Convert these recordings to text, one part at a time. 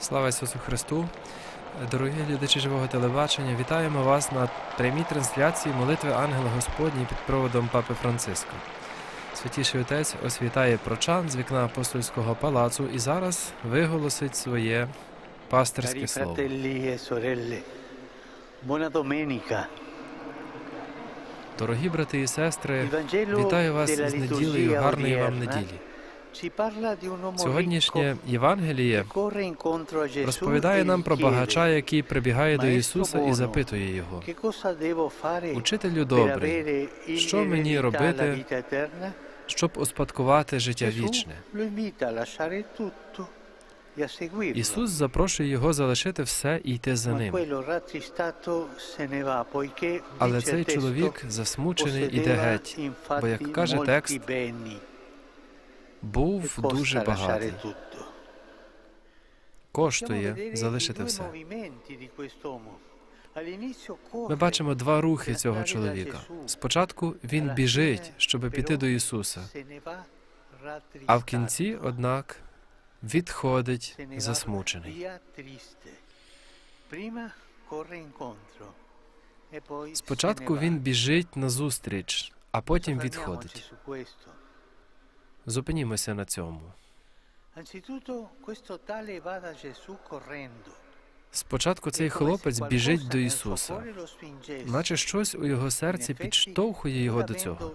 Слава Ісусу Христу! Дорогі глядачі живого телебачення, вітаємо вас на прямій трансляції молитви Ангела Господній під проводом Папи Франциска. Святіший Отець освітає прочан з вікна апостольського палацу і зараз виголосить своє пастирське слово. e. Дорогі брати і сестри, вітаю вас з неділею, гарної вам неділі. Сьогоднішнє Євангеліє розповідає e нам про багача, який прибігає до Ісуса і запитує його. Учителю добрий, що мені робити, щоб успадкувати життя вічне. e. Ісус запрошує його залишити все і йти за ним. Але цей чоловік засмучений іде геть, бо як каже текст. Був дуже багатий. Коштує залишити все. Ми бачимо два рухи цього чоловіка. Спочатку він біжить, щоб піти до Ісуса, а в кінці, однак, відходить засмучений. e Спочатку він біжить назустріч, а потім відходить. Зупинімося на цьому. Спочатку цей хлопець біжить до Ісуса, наче щось у його серці підштовхує його до цього.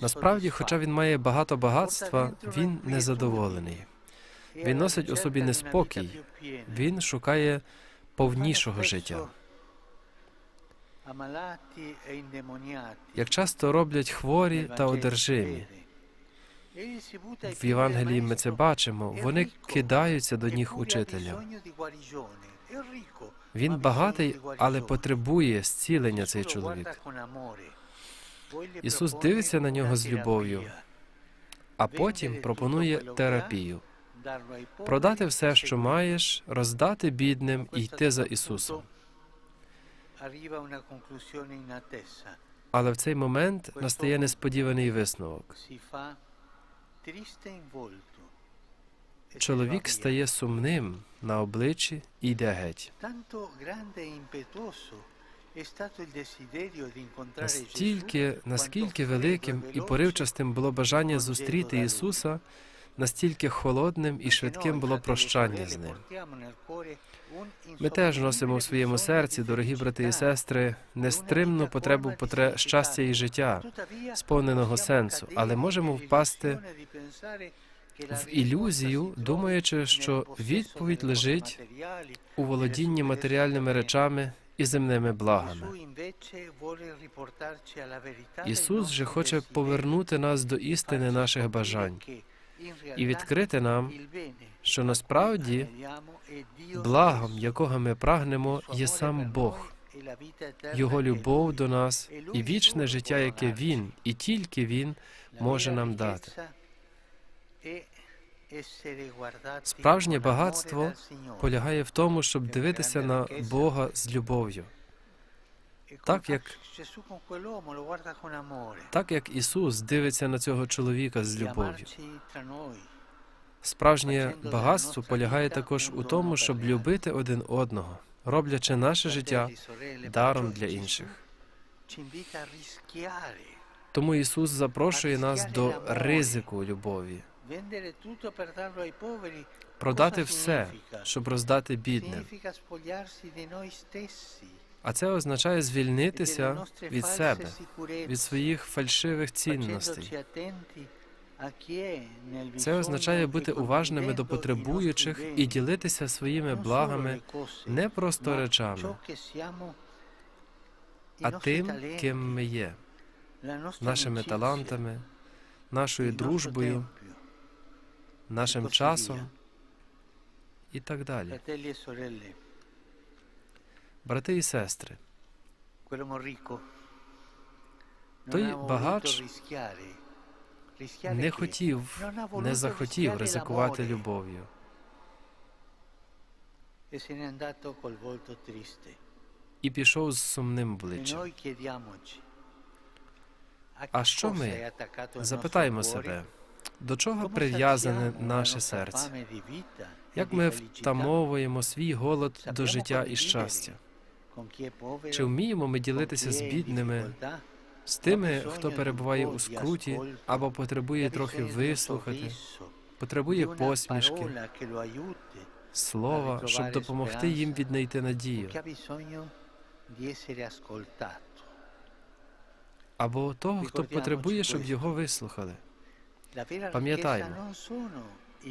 Насправді, хоча він має багато багатства, він незадоволений. він носить у собі неспокій. Він шукає повнішого життя. Як часто роблять хворі та одержимі. В Євангелії ми це бачимо. Вони кидаються до ніг eppure учителя. Він багатий, але потребує зцілення цей чоловік. Ісус дивиться на нього з любов'ю, а потім пропонує терапію. Продати все, що маєш, роздати бідним і йти за Ісусом. Але в цей момент настає несподіваний висновок. E Чоловік стає сумним на обличчі і йде геть. E Настільки, наскільки великим e і поривчастим було бажання зустріти Ісуса, настільки холодним і швидким було прощання з ним. Ми теж носимо в своєму серці, дорогі брати і сестри, нестримну потребу потре... щастя і життя, сповненого сенсу, але можемо впасти в ілюзію, думаючи, що відповідь лежить у володінні матеріальними речами і земними благами. Ісус же хоче повернути нас до істини наших бажань і відкрити нам, що насправді благом, якого ми прагнемо, є сам Бог, Його любов до нас і вічне життя, яке. Він, і тільки Він може нам дати. Справжнє багатство полягає в тому, щоб дивитися на Бога з любов'ю, так як- так як Ісус дивиться на цього чоловіка з любов'ю. Справжнє багатство полягає також у тому, щоб любити один одного, роблячи наше життя даром для інших. Тому Ісус запрошує нас до ризику любові, продати все, щоб роздати бідним. А це означає e звільнитися від себе, від своїх фальшивих цінностей. Це означає e бути уважними до потребуючих і ділитися своїми благами не просто речами, а тим, ким ми є, нашими талантами, нашою дружбою, нашим часом і так далі. E Брати і сестри, Той багач не хотів, не захотів ризикувати любов'ю e і пішов з сумним E обличчям. А що ми? Запитаємо себе, До чого прив'язане наше серце? e Як ми втамовуємо свій голод до життя і щастя? Чи вміємо ми ділитися з бідними, з тими, хто перебуває у скруті або потребує трохи di un вислухати, потребує посмішки, слова, щоб допомогти їм віднайти надію, або того, хто потребує, щоб його вислухали. La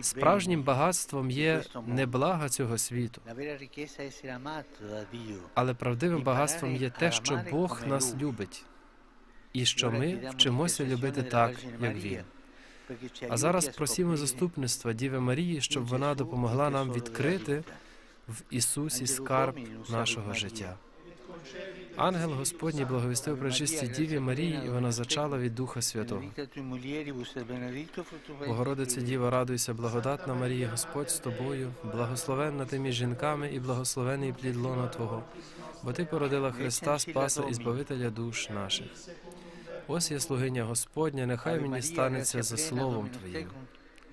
Справжнім багатством є не блага цього світу, але правдивим багатством є те, що Бог нас любить, і що ми вчимося любити так, як Він. А зараз просімо заступництва Діви Марії, щоб вона допомогла нам відкрити в Ісусі скарб нашого життя. Ангел Господній благовістив про чисті Діві Марії, і вона зачала від Духа Святого. Богородице Діва, радуйся, благодатна Марія, Господь з тобою, благословенна ти між жінками і благословений плід лона Твого, бо ти породила Христа, Спаса і Збавителя душ наших. Ось я слугиня Господня, нехай мені станеться за словом Твоїм.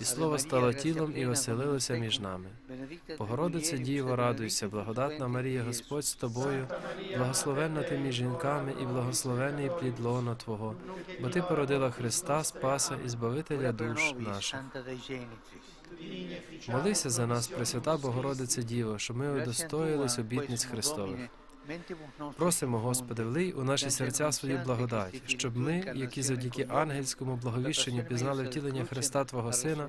І слово стало тілом і оселилося між нами. Богородице Діво, радуйся, благодатна Марія, Господь з тобою, благословенна ти між жінками і благословенний плід лона Твого, бо ти породила Христа, Спаса і Збавителя душ наших. Молися за нас, Пресвята Богородице Діво, щоб ми удостоїлись обітниць Христових. Просимо, Господи, влий у наші серця свою благодать, щоб ми, які завдяки ангельському благовіщенню пізнали втілення Христа Твого Сина,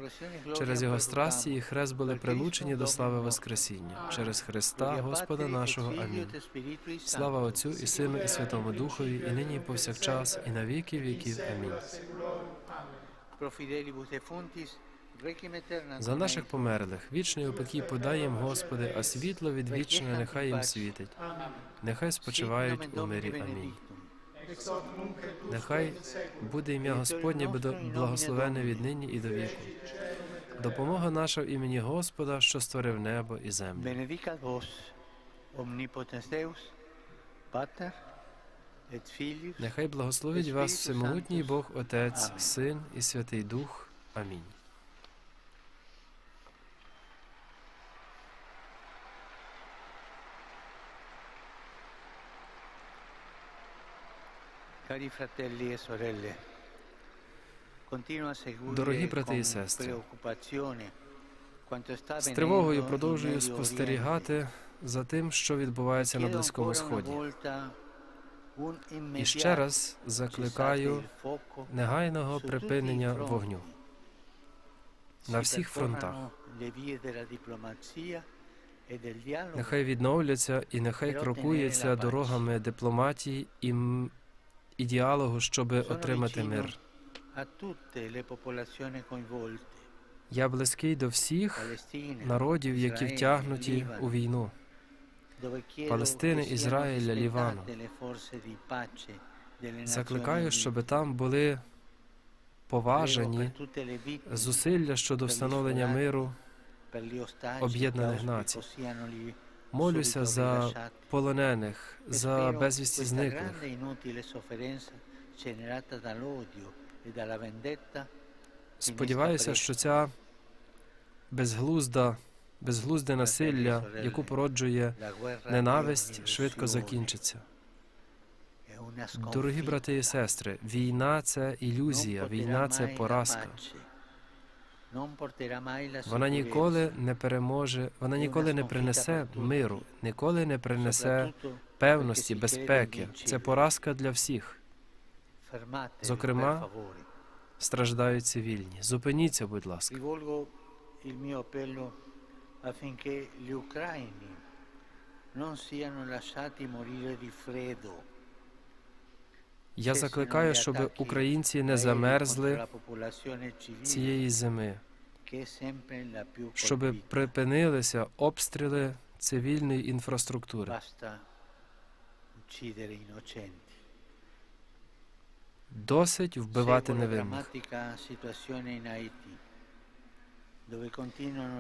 через Його страсті і хрест були прилучені до слави Воскресіння, через Христа, Господа нашого. Амінь. Слава Отцю і Сину, і Святому Духові, і нині, і повсякчас, і на віки віків. Амінь. За наших померлих, вічний упокій подай їм, Господи, а світло відвічне нехай їм світить. Нехай спочивають у мирі. Амінь. Нехай буде ім'я Господнє буде благословене віднині і до віку. Допомога наша в імені Господа, що створив небо і землю. Benedicat vos, omnipotens Deus, Pater et Filius, Нехай благословить вас всемогутній Бог Отець, Син і Святий Дух. Амінь. Дорогі брати і сестри, З тривогою продовжую спостерігати за тим, що відбувається на Близькому Сході. І ще раз закликаю негайного припинення вогню на всіх фронтах. e Нехай відновляться і нехай крокується дорогами дипломатії і, і діалогу, щоб отримати мир. Я близький до всіх народів, які втягнуті у війну. Палестини, Ізраїля, Лівану. Закликаю, щоб там були поважені зусилля щодо встановлення миру. Об'єднаних націй. Молюся за полонених, E за безвісті зниклих. e vendetta Сподіваюся, що ця безглузда, безглузде насилля, яку породжує ненависть, швидко закінчиться. Дорогі брати і сестри, війна це ілюзія, війна це поразка. Вона ніколи не переможе, вона ніколи не принесе миру, ніколи не принесе певності, безпеки. Це поразка для всіх. Зокрема. Страждають цивільні. Зупиніться, будь ласка. Я закликаю, щоб українці не замерзли цієї зими, щоб припинилися обстріли цивільної інфраструктури. Досить вбивати невинних.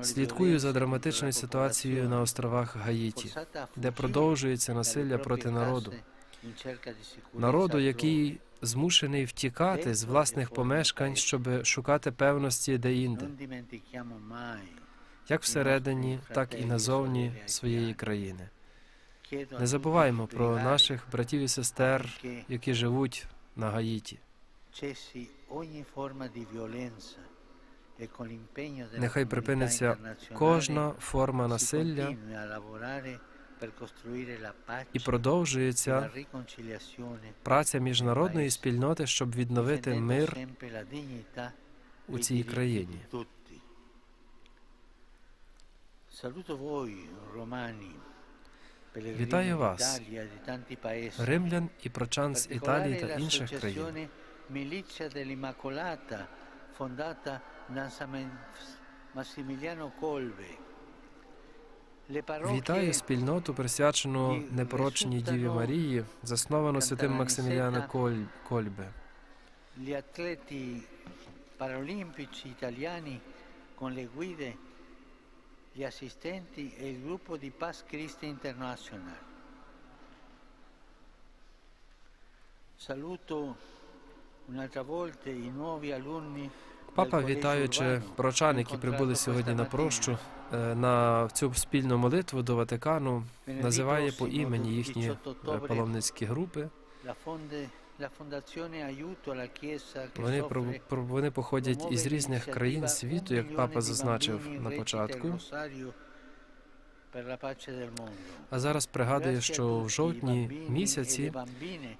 Слідкую за драматичною ситуацією на островах Гаїті, де продовжується насилля проти народу. Народу, який змушений втікати з власних помешкань, щоб шукати певності деінде, як всередині, так і назовні своєї країни. Не забуваємо про наших братів і сестер, які живуть на Гаїті. Нехай припиниться кожна форма насилля і e продовжується праця міжнародної спільноти, щоб відновити мир у e цій країні. Вітаю вас, e римлян і прочан з Італії та інших країн. Massimiliano Colbe. Le Вітаю parrocchie спільноту, присвячену Ні, непорочній Діві Висуттано Марії, засновано святим Максиміліаном Кантаранісета. Коль... Кольбе. gli atleti paralimpici italiani con le guide, gli assistenti e il gruppo di Pass Christi International. Saluto un'altra volta i nuovi alunni. Папа, вітаючи прочан, які прибули сьогодні на прощу, е, на цю спільну молитву до Ватикану, називає по імені їхні 18 ottobre, паломницькі групи. Вони про вони походять із різних країн світу, як папа зазначив на початку. А зараз пригадую, що в жовтні місяці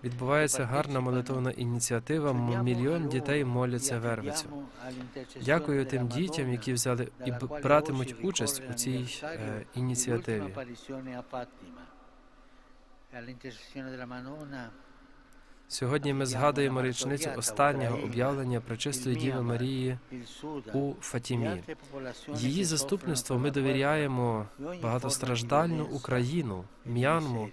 відбувається гарна молитовна ініціатива. Мільйон дітей моляться Вервицю. Дякую тим дітям, які взяли і братимуть участь у цій е, ініціативі. Сьогодні ми згадуємо річницю останнього об'явлення Пречистої Діви Марії у Фатімі. Її заступництво ми довіряємо багатостраждальну Україну, М'янму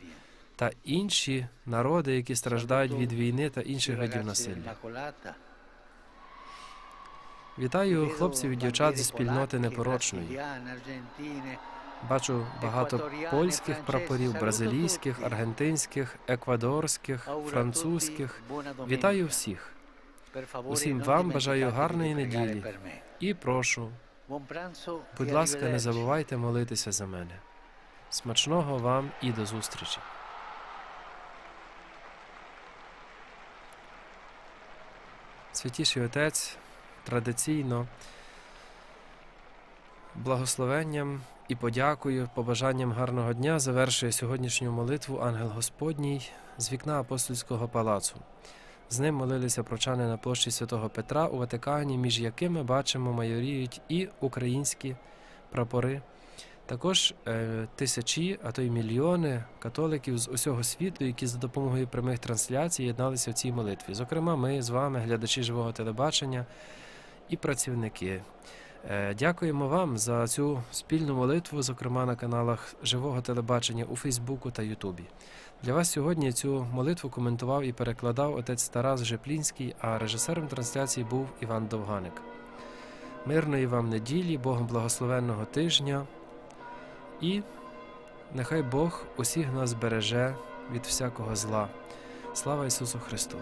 та інші народи, які страждають від війни та інших видів насилля. Вітаю хлопців і дівчат зі спільноти непорочної. Бачу багато польських прапорів, бразилійських, аргентинських, еквадорських, французьких. Вітаю всіх Усім вам бажаю гарної неділі і прошу, будь ласка, не забувайте молитися за мене. Смачного вам і до зустрічі. Святіший Отець традиційно благословенням і подякою, побажанням гарного дня завершує сьогоднішню молитву Ангел Господній з вікна апостольського палацу. З ним молилися прочани на площі святого Петра у Ватикані, між якими бачимо майоріють і українські прапори. Також е, тисячі, а то й мільйони католиків з усього світу, які за допомогою прямих трансляцій єдналися в цій молитві. Зокрема, ми з вами, глядачі живого телебачення і працівники. Е, Дякуємо вам за цю спільну молитву, зокрема на каналах живого телебачення у Фейсбуку та Ютубі. Для вас сьогодні цю молитву коментував і перекладав отець Тарас Жеплінський, а режисером трансляції був Іван Довганик. Мирної вам неділі, Богом благословенного тижня і нехай Бог усіх нас береже від всякого зла. Слава Ісусу Христу!